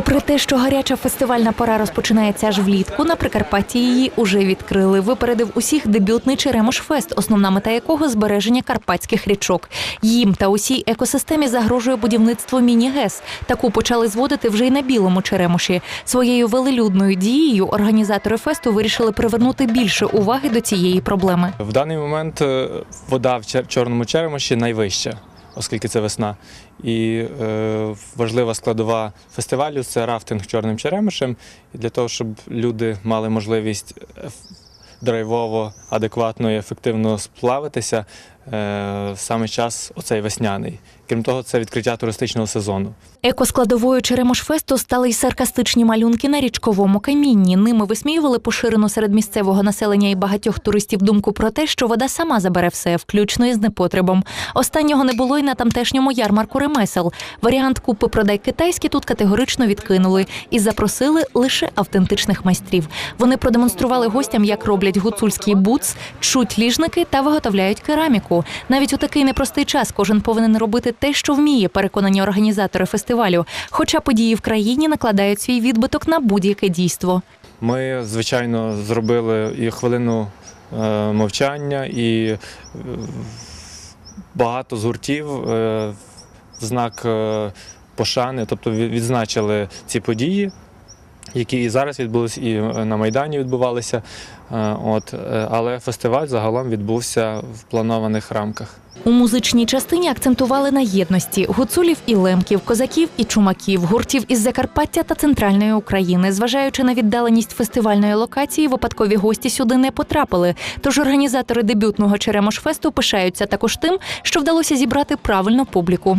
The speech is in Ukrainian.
Попри те, що гаряча фестивальна пора розпочинається аж влітку, на Прикарпатті її уже відкрили. Випередив усіх дебютний Черемош-фест, основна мета якого збереження карпатських річок. Їм та усій екосистемі загрожує будівництво міні-ГЕС. Таку почали зводити вже й на білому Черемоші. Своєю велелюдною дією організатори фесту вирішили привернути більше уваги до цієї проблеми. В даний момент е, вода в Чорному Черемоші найвища, оскільки це весна. І е, важлива складова фестивалю це рафтинг Чорним черемишем. І для того, щоб люди мали можливість драйвово, адекватно і ефективно сплавитися, е, саме час оцей весняний. Крім того, це відкриття туристичного сезону. Екоскладовою Черемош-фесту стали й саркастичні малюнки на річковому камінні. Ними висміювали поширену серед місцевого населення і багатьох туристів думку про те, що вода сама забере все, включно із непотребом. Останнього не було й на тамтешньому ярмарку ремесел. Варіант купи продай китайські тут категорично відкинули і запросили лише автентичних майстрів. Вони продемонстрували гостям, як роблять гуцульський буц, чуть ліжники та виготовляють кераміку. Навіть у такий непростий час кожен повинен робити те, що вміє, переконані організатори фестивалю. Хоча події в країні накладають свій відбиток на будь-яке дійство. Ми, звичайно, зробили і хвилину е, мовчання, і е, багато з гуртів е, в знак пошани, тобто від- відзначили ці події, які і зараз відбулися, і е, на Майдані відбувалися. Е, От, е, але фестиваль загалом відбувся в планованих рамках. У музичній частині акцентували на єдності гуцулів і лемків, козаків і чумаків, гуртів із Закарпаття та центральної України. Зважаючи на віддаленість фестивальної локації, випадкові гості сюди не потрапили. Тож організатори дебютного Черемош-фесту пишаються також тим, що вдалося зібрати правильну публіку.